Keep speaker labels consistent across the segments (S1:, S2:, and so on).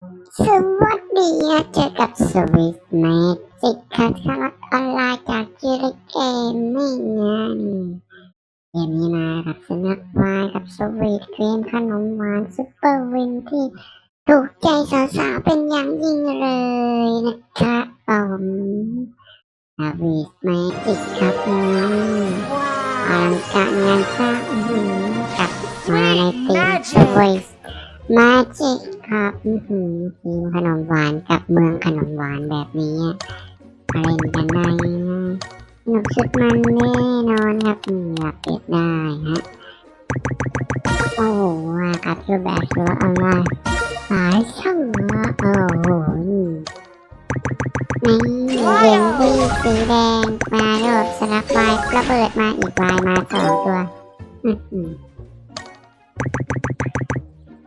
S1: สวัสดีนะเจอกับสวิสแมจิกค่ะคลักออนไลน์จากจิริเกมมิ่งงานเกมนี้มากับสนักวายกับสวีทเกมขนมหวานซุปเปอร์วินที่ถูกใจสาวๆเป็นอย่างยิ่งเลยนะคะผมสวิสแมจิกครับนี่อลังการงานสร้างอื้อหือกับมาในทีมสวิส มาจิครับอือหือทีมขนมหวานกับเมืองขนมหวานแบบนี้อะเล่นกันได้นะสนุกสุดมันแน่นอนครับอืมอยากเก็บได้ฮะ โอ้โหกับรูปแบบตัวออนไลน์หลายช่องนะโอ้โหนี่เย็นดีสีแดงมาโดดสลักวายระเบิดมาอีกวายมาสองตัว อือหือ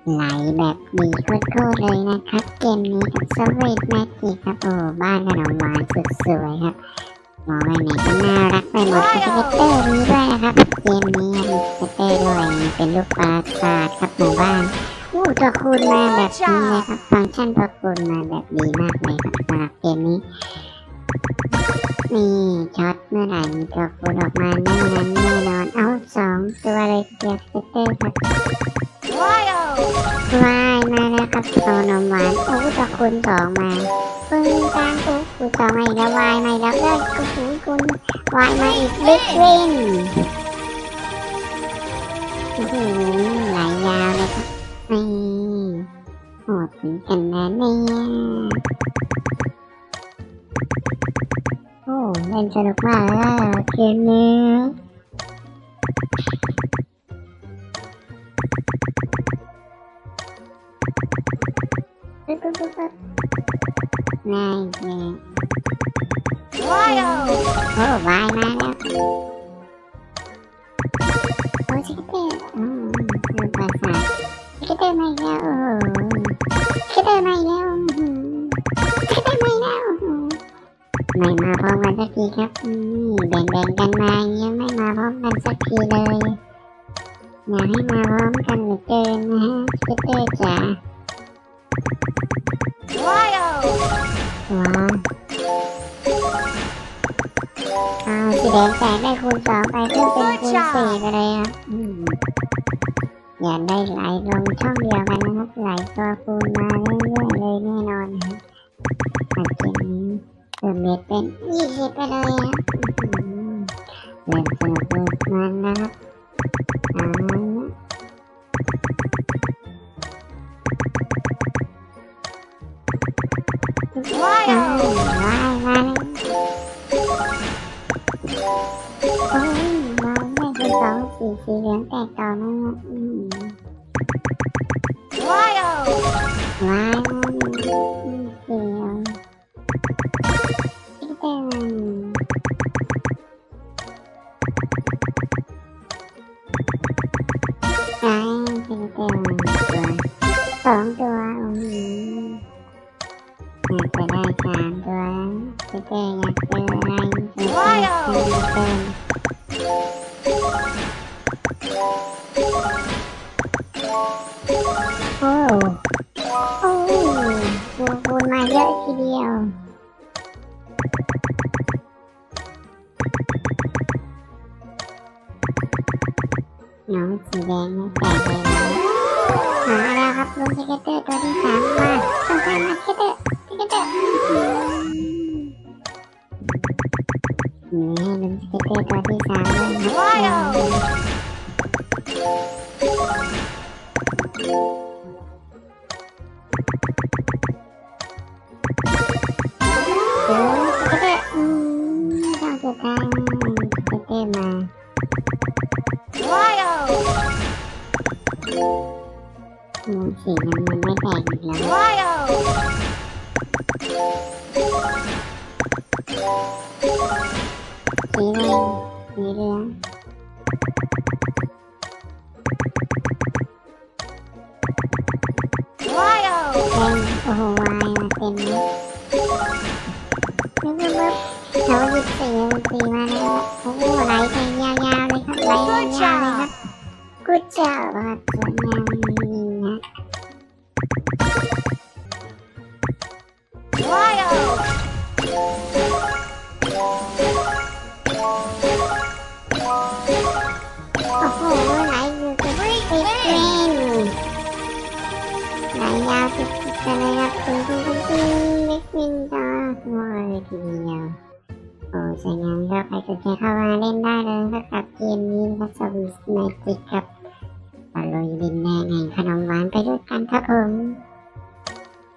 S1: ไหลแบบดีโคตรเลยนะครับเกมนี้กับสวีทแมจิกครับโอ้บ้านขนมหวานสุดสวยครับมองไปไหนก็น่ารักไปหมดสเก็ตเตอร์นี้ด้วยนะครับเกมนี้มีสเก็ตเตอร์ด้วยเป็นลูกปราสาครับหมู่บ้านอู้ตัวคูณมาแบบนี้เลยครับฟังก์ชันตัวคูณมาแบบดีมากเลยครับสำหรับเกมนี้นี่ช็อตเมื่อไหร่มีตัวคูณออกมาแน่นันแน่นอนเอาสองตัวเลยเกียร์สเตเตอร์ครับ มาแล้วครับโซนมหวานโอ้ตะคุณสองมาปึ้งกลางโอ้กูสองมาอีกแล้ววายมาแล้วเลยกูหูคุณวายมาอีกบิ๊กวินโอ้โหไหลยาวเลยครับนี่โหดเหมือนกันนะเนี่ยโอ้เล่นสนุกมากเลยเกมนี้ ปึ๊บปึ๊บปึ๊บปึ๊บง่ายเลยว้าวโอ้วายมาแล้วโอ้ชิคเกอร์อืมดูภาษาชิคเกอร์มาแล้วโอ้ชิคเกอร์มาแล้วชิคเกอร์มาแล้วไม่มาพร้อมกันสักทีครับแบ่งๆกันมาย่างเงี้ยไม่มาพร้อมกันสักทีเลยอยากให้มาพร้อมกันเหลือเกินนะฮะชิคเกอร์จ๋า ว้าวอ่าสีแดงแตกได้คูณสองไปเพิ่มเป็นคูณสี่ไปเลยครับอืมอย่าได้ไหลลงช่องเดียวกันนะครับ ไหลตัวคูณมาเรื่อยๆเลยแน่นอนนะครับแต่เกมนี้เติมเบ็ดเป็นยี่สิบไปเลยครับอืมเริ่มสนุกเริ่มมันนะครับอ่า โอ้ยว้าวได้คูณสองสีสีเหลืองแตกต่อนะครับอืมว้าวว้าวเดียว น้องสีแดงไม่แตกเลยนะมาแล้วครับลุงสเกตเตอร์ตัวที่สามมาต้องการมาสเกตเตอร์สเกตเตอร์นี่ให้ลุงสเกตเตอร์ตัวที่สามเลยนะว้าว สีน้ำมันไม่แตกอีกแล้วสีแดงสีเหลืองแดงโอ้โหวายมาเต็มเลยปึ๊บปึ๊บปึ๊บเราหยิบสีสีมาแล้วโอ้โหไหลไปยาวๆเลยครับไหลไปยาวๆเลยครับกูเจ้าครับสวยงาม จะได้รับจริงจริงจริงจริงฟิกวินก็สวยเลยทีเดียวโอ้สวยงามก็ใครสนใจเข้ามาเล่นได้เลยครับกับเกมนี้ครับสวิสไมจิกกับตะลุยดินแดงแห่งขนมหวานไปด้วยกันครับผม